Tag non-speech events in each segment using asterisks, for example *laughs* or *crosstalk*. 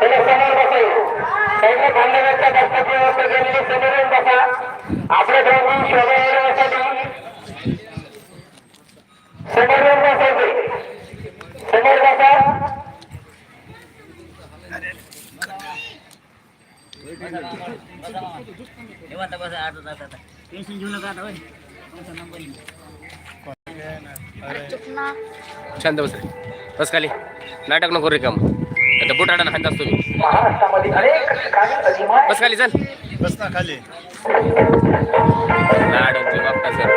त्याला समोर बसायचं सैन्य खांडव्याच्या गणपती व्यवस्था केलेली समोर येऊन बसा आपल्या दोघी शोभा येण्यासाठी समोर येऊन बसायचे समोर बसा निवांत बसा आता आता आता टेन्शन घेऊ नका आता होय तुमचा नंबर येईल. शांत बस बस खाली नाटक नको रिकाम आता बुटाडा खांदा असतो मी. महाराष्ट्रामध्ये अनेक ठिकाणी अधिमाय बस खाली चल. बस ना खाली. लाडू तू बाप्पा सर.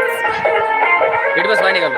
इट बस पाणी का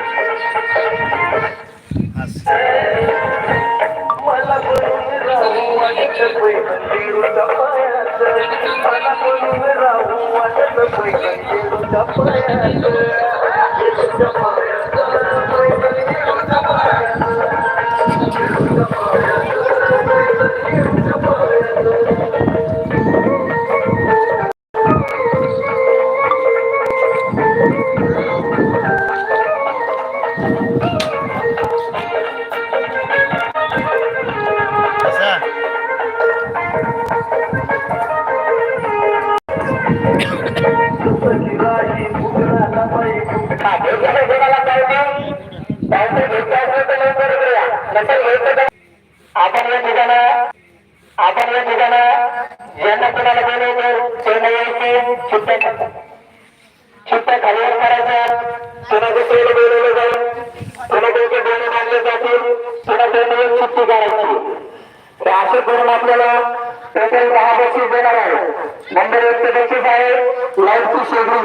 नंबर एक चे बक्षीस आहे लाईटची शेगडी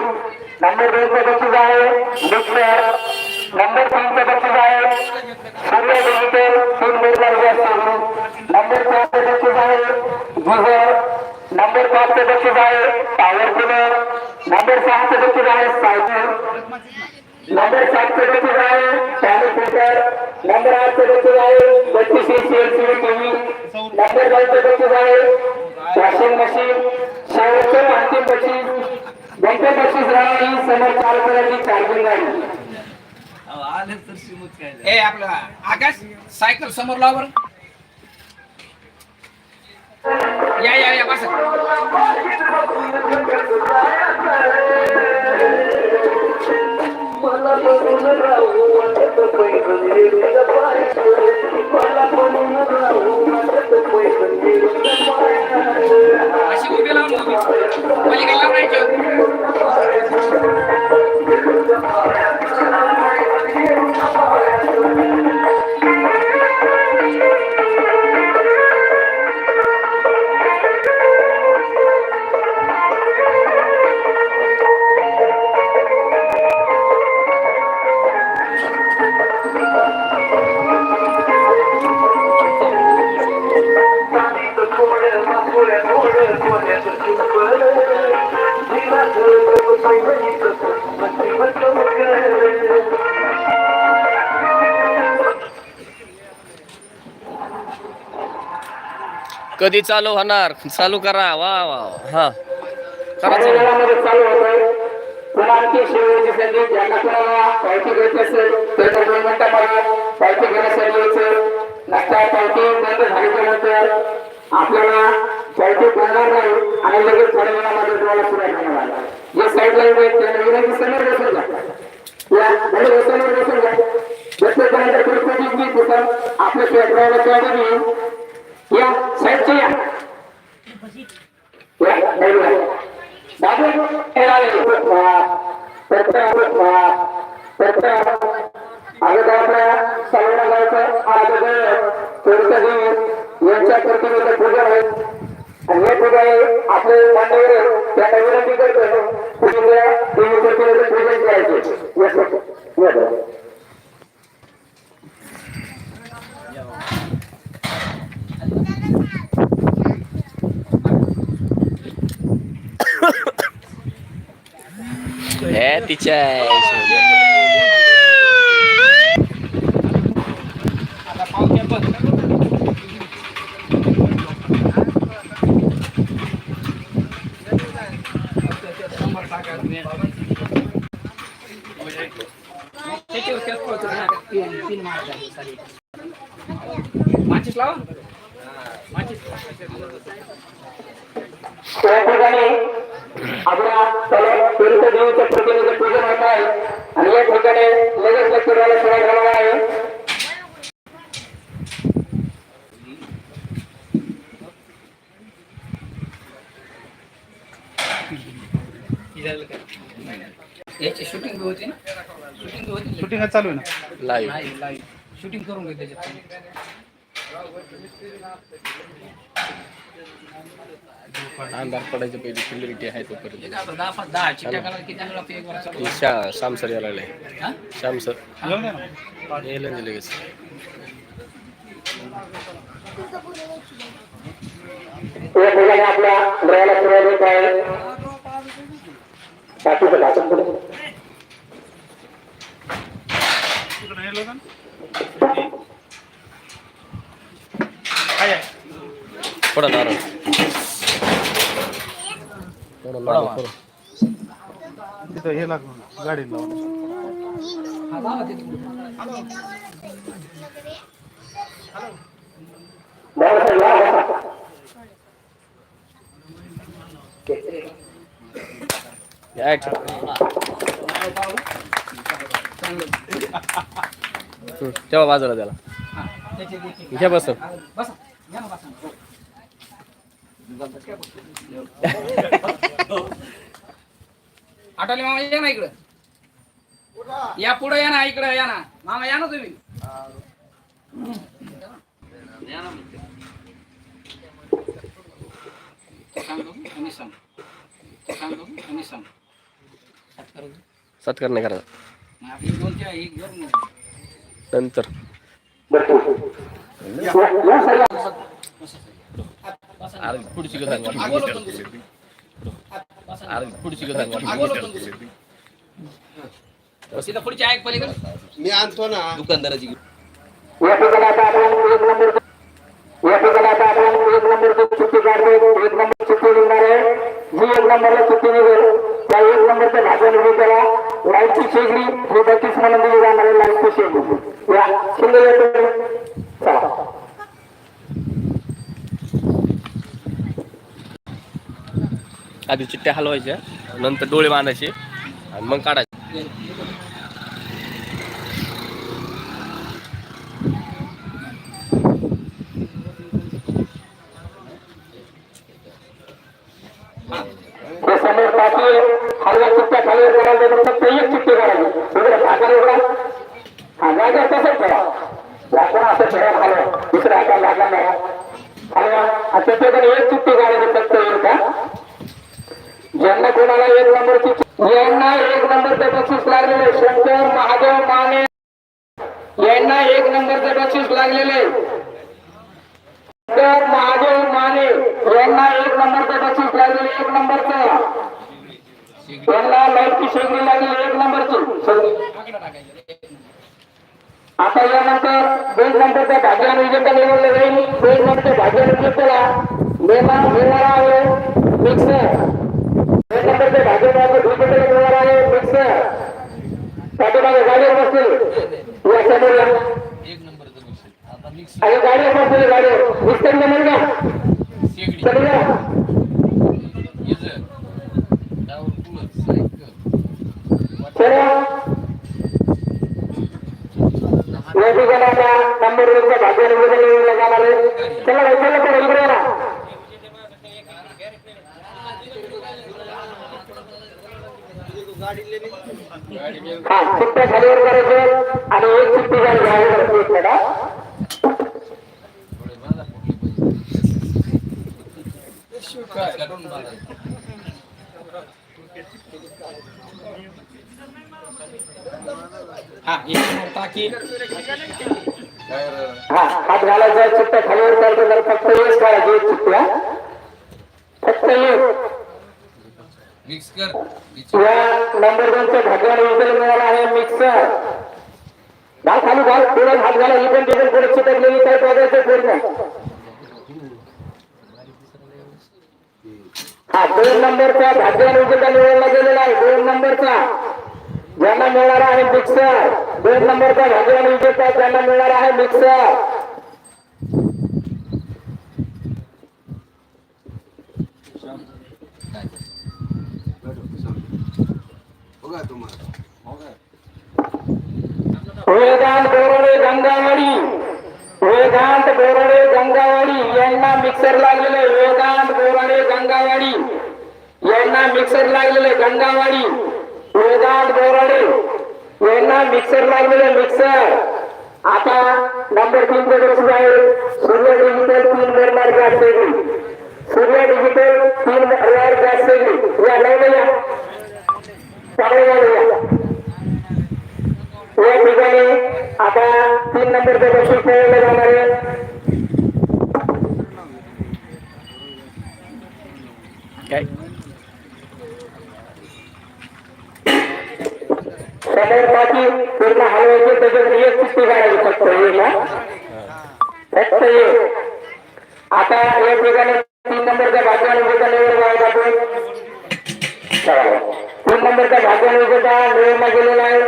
नंबर दोन चे बक्षीस आहे मिक्सर नंबर तीन चे बक्षीस आहे सूर्य डिजिटल तीन मिरगार गॅस शेगडी नंबर चार चे बक्षीस आहे गिझर नंबर पाच चे बक्षीस आहे पॉवर कूलर नंबर सहा चे बक्षीस आहे सायकल नंबर सात चे बक्षीस आहे सॅनिटायझर नंबर आठ चे बक्षीस आहे बत्तीस इंच एलसीडी टीव्ही नंबर नऊ चे बक्षीस आहे वॉशिंग मशीन बक्षीस बंपर बक्षीस राहणार ही समोर चालकराची चार्जिंग गाडी. ए आपला आकाश सायकल समोर लाव बरं. या या या बस. मला कधी चालू होणार? चालू करा. वा वा हा. करा चालू. पुन्हा आणखी शेवटची संधी ज्यांना कोणाला घ्यायची असेल तर त्या घेण्यासाठी यायचं. बंद झाल्याच्यानंतर आपल्याला पावती नाही आणि लगेच थोड्या वेळामध्ये तुम्हाला पुढे जे साईडला उभे आहेत त्यांना विनंती समोर बसून घ्या. या समोर बसून घ्या. आपल्या पेट्रोलला तेवढं या साईडचे या या बाजूला. या. बाबू अगोदर आपल्या सर्वांना जायचं. अगोदर थोडस यांच्या प्रतिमेचं पूजन आहे. आणि हे पूजा आपले मान्यवर त्यांना विनंती करतो. पूजेच्या देवी पूजन करायचे येस, येस. Yes, yes. हे तिच्या आता पावत्या बघ समोर टाकायचं नाही. त्याच्यावर त्याच पळतो ना, तीन तीन मार्क आहे, साली. माचीस लावा माचीस याची शूटिंग होती ना? शूटिंग होती शूटिंग चालू आहे ना? लाईव्ह शूटिंग करून घे त्याच्यात. अंधार पडायचं पहिली क्लिअरिटी आहे तोपर्यंत. शा श्याम सर यायला लागले हा श्याम सर येऊन द्या ना येईल ना लगेच या ठिकाणी आपल्या ग्रहाला सुरुवात होत आहे बाकीचं दाखवून पुढे. थोडा नारळ. तिथं हे लागलं गाडी हा तेव्हा *laughs* बाजूला त्याला. हा. घ्या बस बसा. *laughs* आठवले मामा या ना इकडं. या पुढे या ना इकडं या ना. मामा या ना तुम्ही. या ना. सत्कार नाही करायचा. नंतर. पुढची हा, पुढची हा, ऐक पलीकडे मी आणतो ना दुकानदाराची या ठिकाणी आता आपण एक नंबर या ठिकाणी आता आपण एक नंबरची चिठ्ठी काढतो एक नंबर चिठ्ठी निघणार आहे जी एक नंबरला चिठ्ठी निघेल त्या एक नंबरच्या भाज्या निघेल त्याला लाईटची शेगडी ही बत्तीस म्हणून दिली जाणार आहे लाईटची शेगडी या शिंदे येतो चला आधी चिट्ट्या हलवायच्या नंतर डोळे बांधायचे आणि मग काढायचे हे समोर टाकी हलव्या चिठ्ठ्या खाली करायला देतो फक्त एक चिठ्ठी करायची दुसरं भाकर उघडा हा जागा तसंच ठेवा झाकण असं ठेवा हलवा दुसऱ्या हाताला लागला नाही हलवा आणि त्याच्याकडे एक चिठ्ठी काढायची फक्त एक का ज्यांना कोणाला एक नंबरची चि- यांना एक नंबरचं बक्षीस लागलेले शंकर महादेव माने यांना एक नंबरचे बक्षीस लागलेले शंकर महादेव माने यांना एक नंबरचं बक्षीस लागलेले एक नंबरचं. यांना लाईटची शेगडी लागली एक नंबरची. आता यानंतर दोन नंबरच्या भाग्या विजेता निवडले जाईल. दोन नंबरच्या भाग्या विजेत्याला मेला मिळणार आहे मिक्सर. दोन नंबरच्या भाग्यान विजेत्याला मिळणार आहे मिक्सर. पाठीमागे गाडीवर बसतील नंबर का? चला या. चला. या ठिकाणी आता. नंबर एकच्या भाग्याने निवडले जाणार आहे चला भाई, चला चला इकडे या ना. हा चिठ्ठ्या खालीवर करायचं आणि एक चिठ्ठी गाडी घ्यावी हा एक हा हात घालायचा चिठ्ठ्या खालीवर करायचं फक्त एक काढायची एक चिठ्ठ्या फक्त एक. मिक्स कर. नंबर दोनच्या भाग्याने विजय मिळाला आहे मिक्सर. बाल खाली घाल पुढे हात घाला इकडे तिकडे पुढे चिटकलेली काही बघायचं पूर्ण. हा दोन नंबरचा भाग्याने विजेता निवडला गेलेला आहे दोन नंबरचा. ज्यांना मिळणार आहे मिक्सर दोन नंबरचा भाग्याने विजेता त्यांना मिळणार आहे मिक्सर. वेदांत बोरडे गंगावाडी. वेदांत बोरडे गंगावाडी यांना मिक्सर लागलेले वेदांत बोरडे गंगावाडी. यांना मिक्सर लागलेले गंगावाडी. वेदांत बोरडे यांना मिक्सर लागलेले मिक्सर आता नंबर तीन चे बक्षीस आहे सूर्य डिजिटल तीन निर्माण गॅस वेगळी सूर्य डिजिटल तीन रेअर गॅस वेगळी या लावून या ठिकाणी आता तीन नंबरचं बक्षीस मिळवलं जाणार आहे समोर बाकी पूर्ण हलवायचे त्याच्यात एक चिठ्ठी काढायची फक्त एक फक्त एक आता या ठिकाणी तीन नंबरच्या भाग्याने विजेता निवड आहेत आपण चला. नंबरचा भाग्य भाग्याने विजेता गेलेला आहे.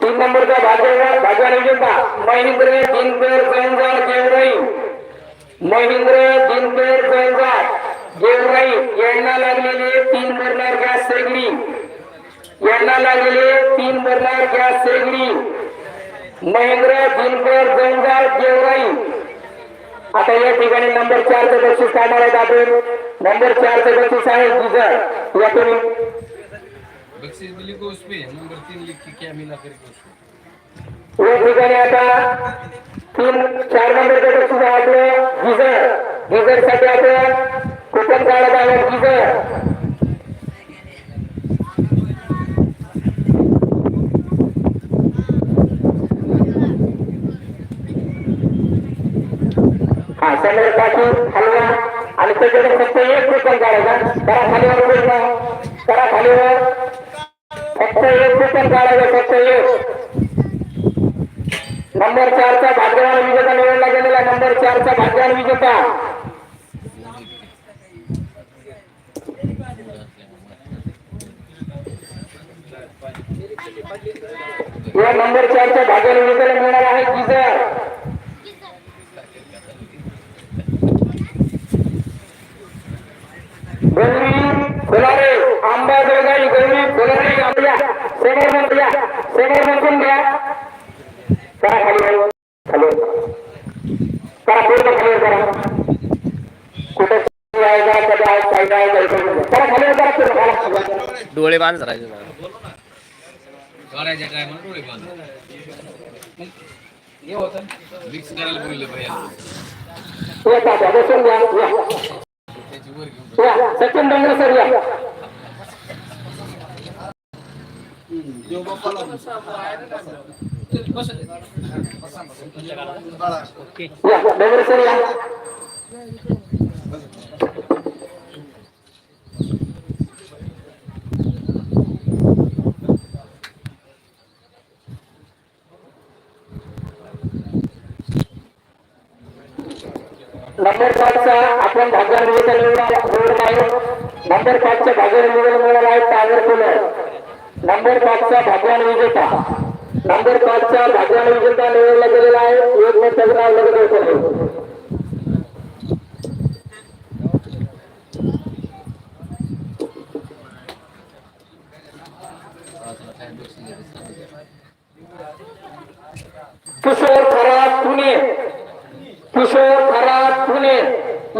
तीन नंबरचा भाग्य भाग्याने विजेता महेंद्र दिनकर जैनजार गेवराई. महेंद्र दिनकर जैनजार गेवराई यांना लागलेले तीन बर्नर गॅस शेगडी यांना लागलेले तीन बर्नर गॅस शेगडी महेंद्र दिनकर जैनजार गेवराई आता या ठिकाणी नंबर चारचं बक्षीस काढणार आहेत आपण. नंबर चारचं बक्षीस आहे गुजर यातून बख्शीश भी लिखो उस पे नंबर तीन लिख के क्या मिला करके उसको या ठिकाणी आता तीन चार नंबरचं बक्षीस आहे आपलं. गिझर गिझरसाठी आपण कुपन काढत आहोत गिझर हा समोर टाकी हलवा आणि त्याच्याकडे फक्त एक कुपन काढायचा करा खालीवर बोलणं करा खालीवर फक्त एक कुपन फक्त एक नंबर चारचा भाग्यवान विजेता निवडला गेलेला नंबर चारचा भाग्यवान विजेता. या नंबर चारच्या भाग्यवान विजेत्याला मिळणार आहे. गिझर समोर म्हणून घ्या खाली. खाली वर. करा पूर्ण खाली वर करा कुठं. डोळे बांध ना. करायच्या टायमाला डोळे बांध मिक्स करायला बोलले भैया बसून. त्याची वर घेऊन या सचिन डोंगरे सर या या डोंगरे सर या नंबर पाचचा आपण भाग्यान विजेता निवडला आहे नंबर पाचच्या भागर निवेदन मिळाला आहे टायगर कुलर नंबर पाचचा भाग्यान विजेता. नंबर पाचचा भाग्यान विजेता निवडला गेलेला आहे. एक मिनिट त्याचं नाव लगेच होतं. किशोर खरात पुणे. किशोर खरात पुणे.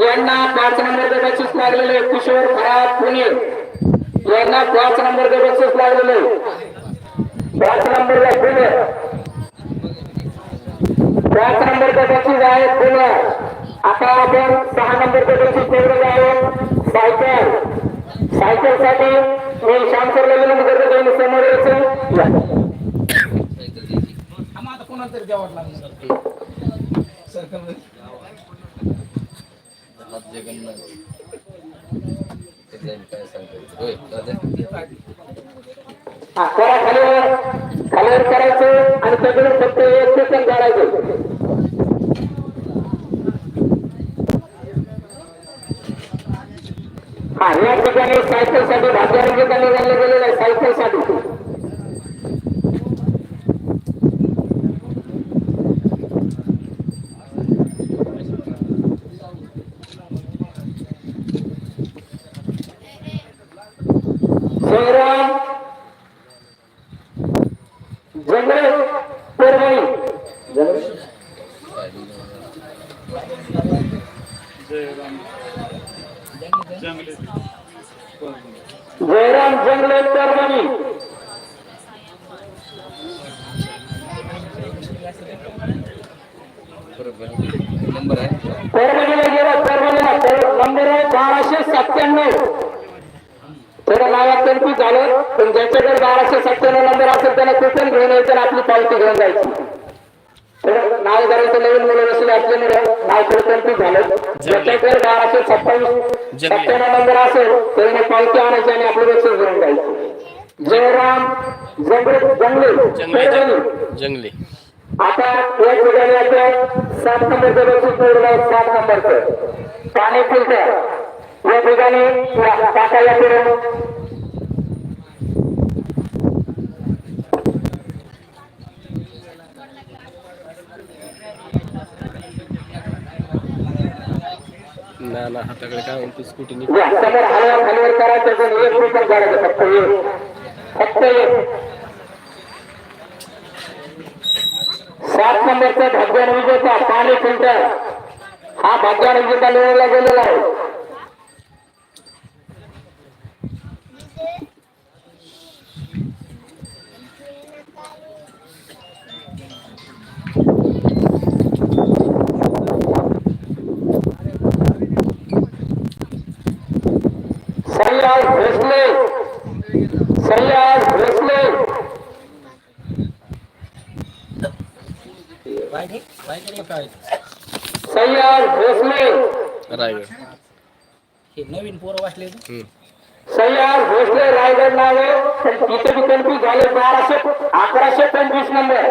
यांना पाच नंबर बक्षीस लागलेले किशोर खरात पुणे. यांना पाच नंबर बक्षीस लागलेले. पाच नंबरला पुणे. पाच नंबरचं बक्षीस आहे पुणे. आता आपण सहा नंबरचं बक्षीस निवडत आहोत सायकल. सायकलसाठी मी श्यामसरला विनंती करतो. त्यांनी समोर यायचं. करा खालीवर खालीवर करायचं आणि सगळं फक्त एक सेकंद काढायचं. हा या ठिकाणी सायकलसाठी भाग्याने निघाले गेलेलं आहे सायकलसाठी जंगले परभणी जंगले जयराम जंगले परभणी परभणीला गेला परभणीला नंबर आहे बाराशे सत्त्याण्णव. थोडं नावात कन्फ्यूज झालं पण ज्याच्याकडे बाराशे सत्त्याण्णव नंबर असेल त्याला कुठून घेऊन यायचं आणि आपली पावती घेऊन जायची? नाव करायचं नवीन मुलं असल्यामुळे नाव झालं ज्याच्याकडे बाराशे सत्तावीस सत्त्याण्णव नंबर असेल त्याने पावती आणायची आणि जयराम जंगले. जंगले आता या ठिकाणी आता सात नंबरचं बक्षीस निवडलं सात नंबरचं. पाणी फिल्टर या ठिकाणी या- काका या पुढे ना ना हाताकडे काय म्हणतो स्कूटी या समोर हलवा खालीवर करा त्याचं एक रुपये काढायचं फक्त एक. फक्त एक. सात नंबरचा भाग्यान विजेता पाणी फिल्टर. हा भाग्यान विजेता निवडला गेलेला आहे. हे नवीन पोरं वाचले. सह्याद भोसले रायगड नाव. तिथे कन्फ्यूज झाले बाराशे अकराशे पंचवीस नंबर.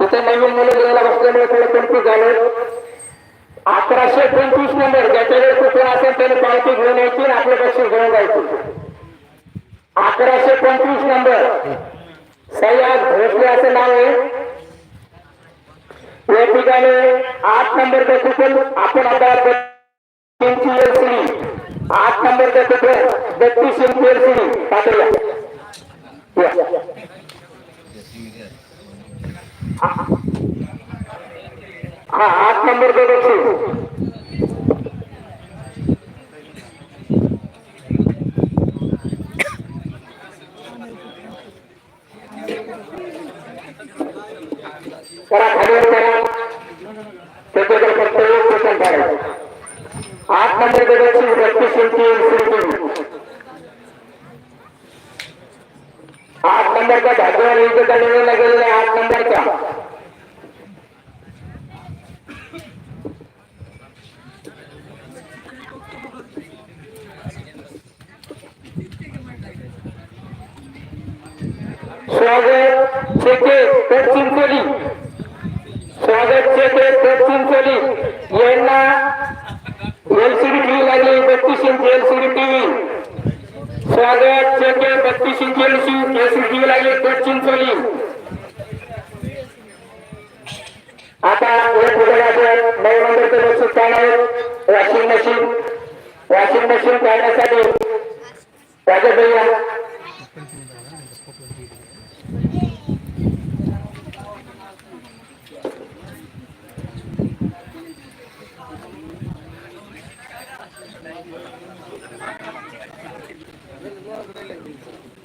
तिथे नवीन मुलं गेलेला बसल्यामुळे थोडं कन्फ्यूज झालं. अकराशे पंचवीस नंबर. ज्याच्याकडे कुठून असेल त्याने पावती घेऊन यायची आणि आपलं बक्षीस घेऊन जायची. अकराशे पंचवीस नंबर. सह्याद भोसले असं नाव आहे. या ठिकाणी आठ नंबर कुठून आपण आता तीनची एलसीडी आठ नंबर कुठे बत्तीस इंची एलसीडी पाठवूया या. हा आठ नंबर बक्षीस करा खालीवर फक्त एक क्वेश्चन काढायचं आठ नंबर बक्षीस बत्तीस इंची आठ नंबरचा भाग्यवान विजेता निवडला गेलेला आठ नंबरचा स्वागत चेके पेट चिंचोली स्वागत चेके पेट चिंचोली यांना एलसीडी टीव्ही लागली बत्तीस इंच एलसीडी टीव्ही स्वागत चेके बत्तीस इंच एलसीडी टीव्ही लागली पेट चिंचोली आता एक उदाहरण नऊ नंबरचं बक्षीस काढणार वॉशिंग मशीन वॉशिंग मशीन काढण्यासाठी राजा भैया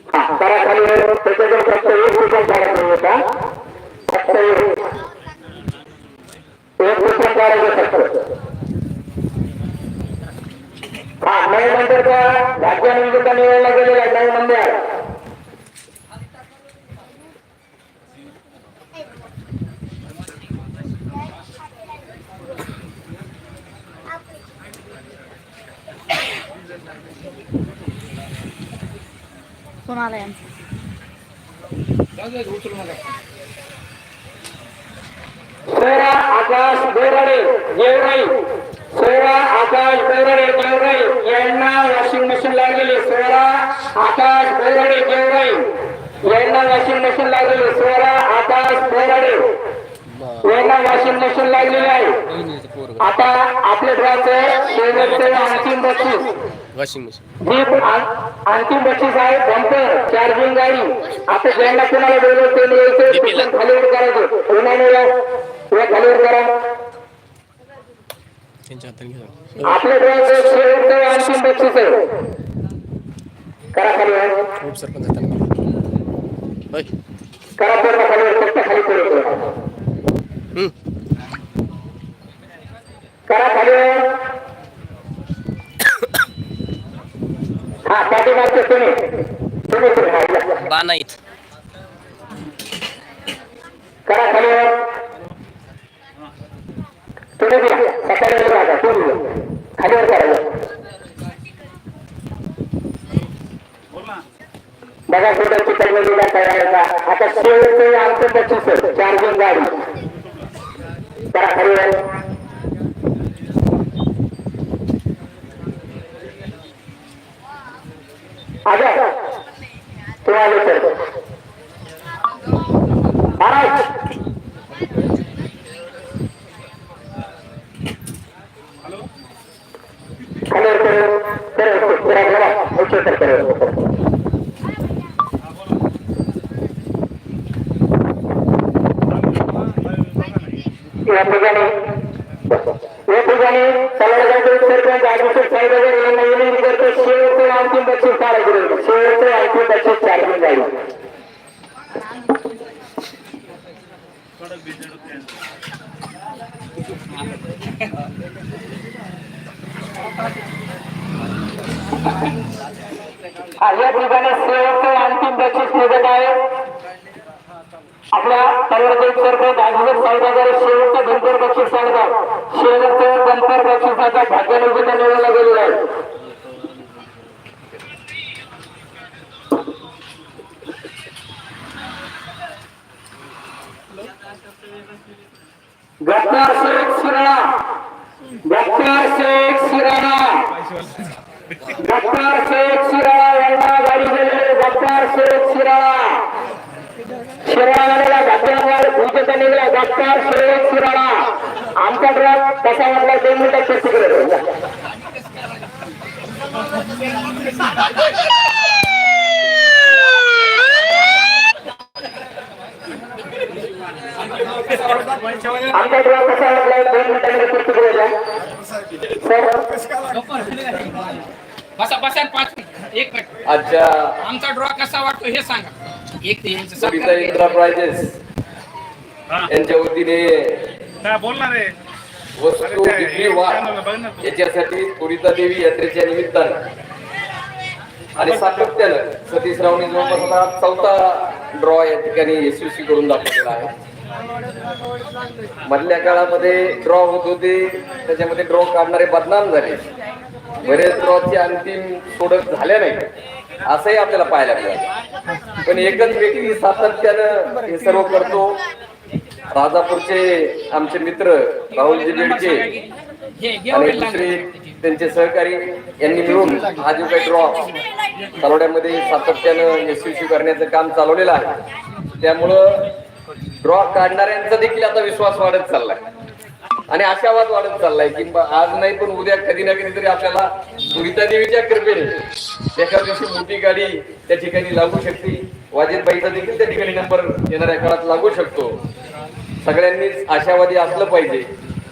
हा, करा खाली वर. त्याच्याकडे फक्त एक रुपया काढायचा होता फक्त एक एक रुपया काढायचं फक्त हा नऊ नंबरचा भाग्यान विजेता निवडला गेलेला आहे, नऊ नंबर कोणाला यांचं सोळा आकाश बोराडे गेवराई सोळा आकाश बोराडे गेवराई यांना वॉशिंग मशीन लागलेली. सोळा आकाश बोराडे गेवराई यांना वॉशिंग मशीन लागलेली. सोळा आकाश बोराडे यांना वॉशिंग मशीन लागलेली आहे. बहिणीचं पोरग आता ड्रॉचं शेवटचं अंतिम बक्षीस. Washing machine. जीप अं- अंतिम बक्षीस आहे बंपर चार्जिंग गाडी. आता ज्यांना कोणाला बोलवलं ते यायचं खालीवर करायचं या खालीवर करा. त्यांच्या शेवटचं अंतिम बक्षीस आहे करा खालीवर खूप सरपंच घ्या होय. करा पूर्ण खालीवर फक्त खाली. करा हा पाठीमागचे तुम्ही तुम्ही करा खालीवर तुम्ही बी सकाळी वेळ राहा तुम्ही बी. खालीवर करा बघा कुठं चिकटलेली करायचा आता शेवटचं आमचं चार दोन गाडी करा खालीवर आजा तू आले तर महाराज खालीवर कर कर जरा जरा उच्च कर कर या ठिकाणी या ठिकाणी कलाकारांचे सरपंच अभिषेक साहेब वगैरे यांना विनंती करतो. शेवटचं अंतिम बक्षीस काढायचं शेवटचं अंतिम बक्षीस जाईल या ठिकाणी अंतिम बक्षीस निघत आहे. आपल्या तलवारचे सरपंच अभिषेक साहेब शेवटचं बक्षीस सांगतात. शेवटचं गणपर बक्षिसाचा भाग्यनिर्मिती निवडला गेलेला आहे. गफ्तार शेख शिराळा गफ्तार शेख शिराळा गफ्तार शेख शिराळा यांना गाडी गेलेले गफ्तार शेख शिराळा निघाला शिराळा. आमचा ड्रॉप कसा वाटला दोन मिनिटात चर्चा करत आमचा ड्रॉप कसा वाटला दोन मिनिटांमध्ये सर बसा बसा पाच मिनिट. एक मिनिट. आजच्या आमचा ड्रॉ कसा वाटतो हे सांगा. एंटरप्राइजेस यांच्या वतीने वस्तू विक्री वाढ याच्यासाठी कोरिता देवी यात्रेच्या निमित्तानं आणि सातत्यानं सतीश रावने जवळपास आता चौथा ड्रॉ या ठिकाणी यशस्वी करून दाखवलेला आहे. मधल्या काळामध्ये ड्रॉ होत होते त्याच्यामध्ये ड्रॉ काढणारे बदनाम झाले. बरेच ड्रॉची अंतिम सोडत झाल्या नाही. असंही आपल्याला पाहायला मिळालं. पण एकच व्यक्ती सातत्यानं हे सर्व करतो राजापूरचे आमचे मित्र राहुलजी बेडके आणि दुसरे त्यांचे सहकारी यांनी मिळून हा जो काही ड्रॉ चालवड्यामध्ये सातत्यानं यशस्वी करण्याचं काम चालवलेलं आहे. त्यामुळं ड्रॉ काढणाऱ्यांचा देखील आता विश्वास वाढत चाललाय. आणि आशावाद वाढत चाललाय की आज नाही पण उद्या कधी ना कधी तरी आपल्याला सुरिता देवीच्या कृपेने एका दिवशी मोठी गाडी त्या ठिकाणी लागू शकते. वाजेदबाईचा देखील त्या ठिकाणी नंबर येणाऱ्या काळात लागू शकतो. सगळ्यांनीच आशावादी असलं पाहिजे.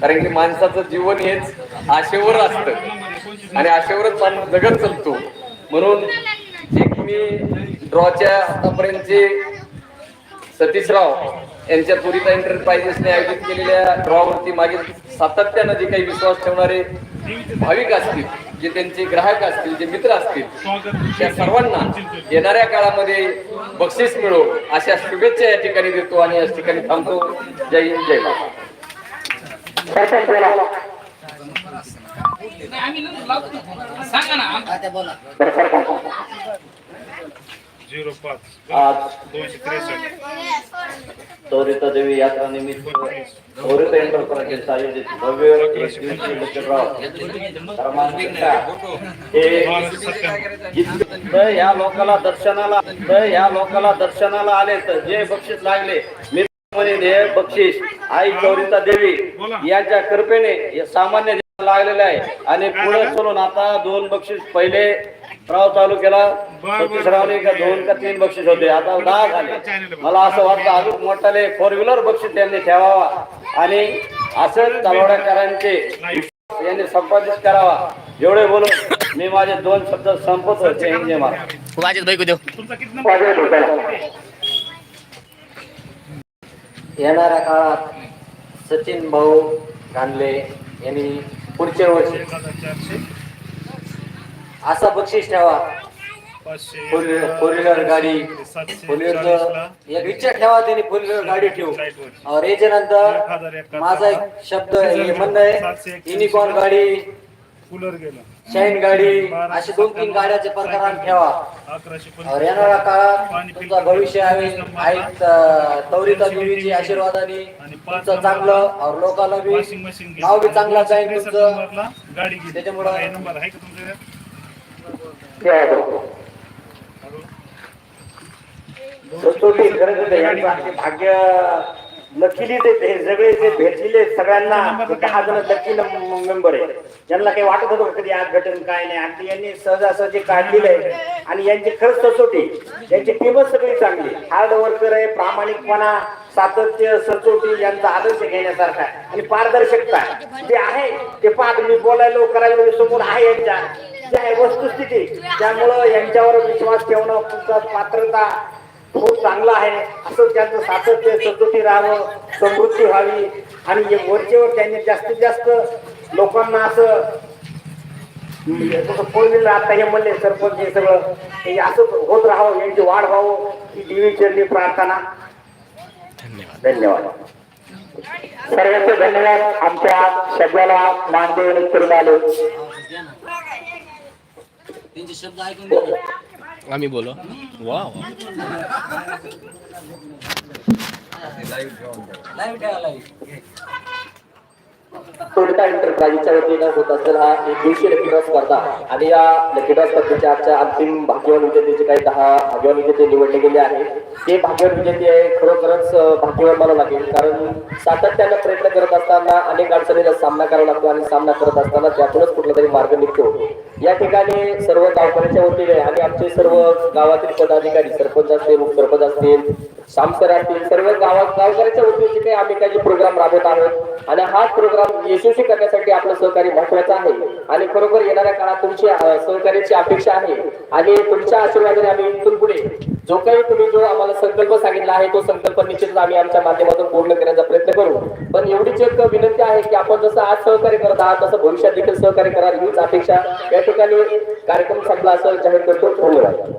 कारण की माणसाचं जीवन हेच आशेवर असतं. आणि आशेवरच माणूस जगत चालतो. म्हणून एक मी ड्रॉच्या आतापर्यंतचे सतीशराव यांच्या त्वरित एंटरप्राइजेसने आयोजित केलेल्या ड्रॉवरती मागे सातत्यानं जे काही विश्वास ठेवणारे भाविक असतील जे त्यांचे ग्राहक असतील जे मित्र असतील त्या सर्वांना येणाऱ्या काळामध्ये बक्षीस मिळो अशा शुभेच्छा या ठिकाणी देतो आणि या ठिकाणी थांबतो. जय हिंद जय महाराज झिरो पाच आज दोनशे त्रेसष्ट चौरिता देवी यात्रा निमित्त चौरिता एंटरप्राइजेस आयोजित भव्य लक्ष्यराव क्रमांक हे या लोकाला दर्शनाला या लोकाला दर्शनाला आले तर जे बक्षीस लागले हे बक्षीस आई चौरिता देवी यांच्या कृपेने या सामान्य लागलेले आहे. आणि पुढे चलून आता दोन बक्षीस पहिले राव चालू केला सतीश रावने का दोन का तीन बक्षीस होते. आता दहा झाले. मला असं वाटतं अजून मोठाले फोर व्हीलर बक्षीस त्यांनी ठेवावा. आणि असंच तलवाड्याकरांचे यांनी संपादित करावा. एवढे बोलून मी माझे दोन शब्द संपत होता येणाऱ्या काळात सचिन भाऊ गांधले यांनी पुढच्या वर्षी. असा बक्षीस ठेवा. फोर व्हीलर गाडी. फोर व्हीलर एक इच्छा ठेवा त्यांनी फोर व्हीलर गाडी ठेवू. और याच्यानंतर माझा एक शब्द हे म्हणणं आहे युनिकॉर्न गाडी. शाईन गाडी असे दोन तीन गाड्याचे प्रकार ठेवा. येणाऱ्या काळात तुमचा भविष्य आहे आई त- तवरीचा देवीची आशीर्वादाने तुमचं चांगलं और लोकांना बी नाव बी चांगलं जाईल तुमचं. त्याच्यामुळं भाग्य लकीली ते सगळे ते भेटलेले सगळ्यांना दहा जण लकी मेंबर आहे ज्यांना काही वाटत होतं कधी आज घटन काय नाही. आणि यांनी सहजासहजी काढलेलं आहे आणि यांची खरंच सचोटी यांची टीमच सगळी चांगली. हार्ड वर्कर आहे प्रामाणिकपणा सातत्य सचोटी यांचा आदर्श घेण्यासारखा आहे. आणि पारदर्शकता जे आहे ते पाठ मी बोलायलो करायलो समोर आहे यांच्या. जे आहे वस्तुस्थिती. त्यामुळं यांच्यावर विश्वास ठेवणं तुमचा पात्रता खूप चांगलं आहे. असं त्यांचं सातत्य सचोटी राहावं समृद्धी व्हावी. आणि हे वरचेवर त्यांनी जास्तीत जास्त लोकांना असं जसं फोर व्हीलर आता हे म्हणले सरपंच हे सगळं हे असं होत राहावं यांची वाढ व्हावं ही देवी चरणी प्रार्थना. धन्यवाद. सर्वांचे धन्यवाद. आमच्या शब्दाला मान देऊन करून आलो. त्यांचे शब्द ऐकून. आम्ही बोलो. वा लाईव्ह ठेवा लाईव्ह. टोयोटा एंटरप्राइजच्या वतीनं होत असेल हा एक दिवशी लकी ड्रॉ स्पर्धा. आणि या लकी ड्रॉ स्पर्धेच्या आजच्या अंतिम भाग्यवान विजेतेचे काही दहा भाग्यवान विजेते निवडले गेले आहेत. ते भाग्यवान विजेते आहे खरोखरच भाग्यवान मला लागेल. कारण सातत्यानं प्रयत्न करत असताना अनेक अडचणीचा सामना करावा लागतो आणि सामना करत असताना त्यातूनच कुठला तरी मार्ग निघतो. या ठिकाणी सर्व गावकऱ्यांच्या वतीने आणि आमचे सर्व गावातील पदाधिकारी सरपंच असतील उपसरपंच असतील सामसर असतील सर्व गावात गावकऱ्यांच्या वतीने जे काही आम्ही काही प्रोग्राम राबवत आहोत. आणि हाच प्रोग्राम यशस्वी करण्यासाठी आपलं सहकार्य महत्वाचं आहे. आणि खरोखर येणाऱ्या काळात तुमची सहकार्याची अपेक्षा आहे. आणि तुमच्या आशीर्वादाने आम्ही इथून पुढे जो काही तुम्ही जो आम्हाला संकल्प सांगितला आहे तो संकल्प निश्चितच आम्ही आमच्या माध्यमातून पूर्ण करण्याचा प्रयत्न करू. पण एवढीच एक विनंती आहे की आपण जसं आज सहकार्य करत आहात तसं भविष्यात देखील सहकार्य कराल हीच अपेक्षा या ठिकाणी कार्यक्रम संपला असं जाहीर करतो. धन्यवाद.